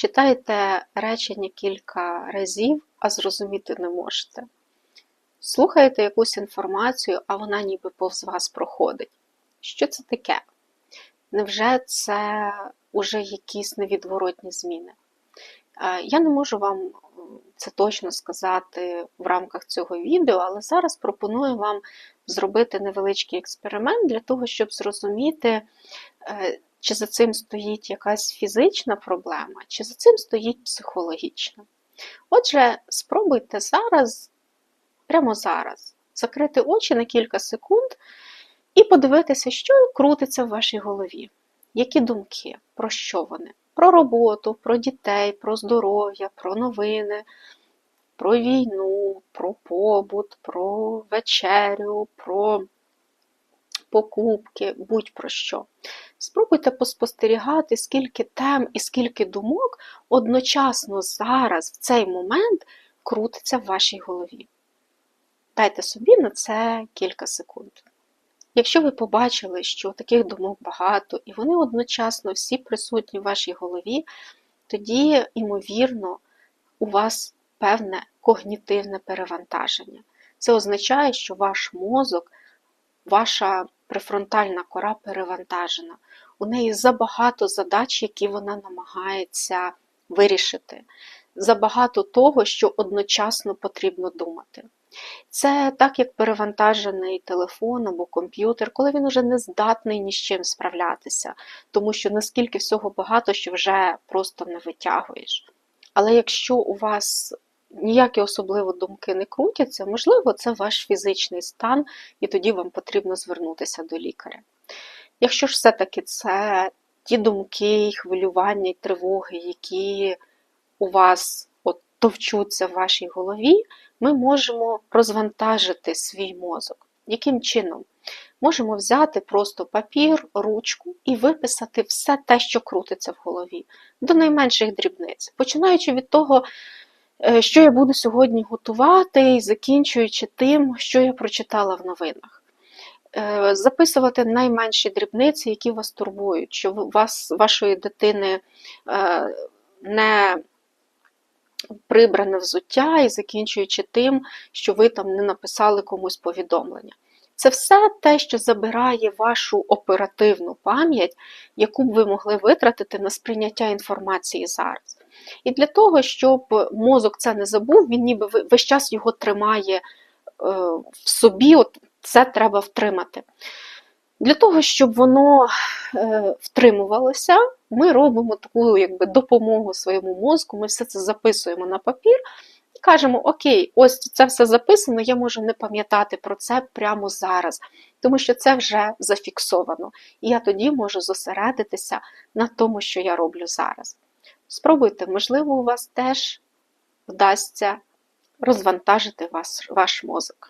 читаєте речення кілька разів, а зрозуміти не можете. Слухаєте якусь інформацію, а вона ніби повз вас проходить. Що це таке? Невже це уже якісь невідворотні зміни? Е, Я не можу вам це точно сказати в рамках цього відео, але зараз пропоную вам зробити невеличкий експеримент для того, щоб зрозуміти, е, чи за цим стоїть якась фізична проблема, чи за цим стоїть психологічна. Отже, спробуйте зараз, прямо зараз, закрити очі на кілька секунд і подивитися, що крутиться в вашій голові. Які думки, про що вони? Про роботу, про дітей, про здоров'я, про новини, про війну, про побут, про вечерю, про покупки, будь-про що. Спробуйте поспостерігати, скільки тем і скільки думок одночасно зараз, в цей момент, крутиться в вашій голові. Дайте собі на це кілька секунд. Якщо ви побачили, що таких думок багато, і вони одночасно всі присутні в вашій голові, тоді, ймовірно, у вас певне когнітивне перевантаження. Це означає, що ваш мозок, ваша префронтальна кора перевантажена. У неї забагато задач, які вона намагається вирішити. Забагато того, що одночасно потрібно думати. Це так, як перевантажений телефон або комп'ютер, коли він уже не здатний ні з чим справлятися, тому що наскільки всього багато, що вже просто не витягуєш. Але якщо у вас ніякі особливо думки не крутяться, можливо, це ваш фізичний стан, і тоді вам потрібно звернутися до лікаря. Якщо ж все-таки це ті думки, хвилювання і тривоги, які у вас от товчуться в вашій голові, ми можемо розвантажити свій мозок. Яким чином? Можемо взяти просто папір, ручку і виписати все те, що крутиться в голові, до найменших дрібниць, починаючи від того, що я буду сьогодні готувати, і закінчуючи тим, що я прочитала в новинах. Е, Записувати найменші дрібниці, які вас турбують, що вас, вашої дитини е, не прибране взуття і закінчуючи тим, що ви там не написали комусь повідомлення. Це все те, що забирає вашу оперативну пам'ять, яку б ви могли витратити на сприйняття інформації зараз. І для того, щоб мозок це не забув, він ніби весь час його тримає е, в собі, от це треба втримати. Для того, щоб воно е, втримувалося, ми робимо таку якби, допомогу своєму мозку, ми все це записуємо на папір і кажемо: Окей, ось це все записано, я можу не пам'ятати про це прямо зараз, тому що це вже зафіксовано. І я тоді можу зосередитися на тому, що я роблю зараз. Спробуйте, можливо, у вас теж вдасться розвантажити вас, ваш мозок.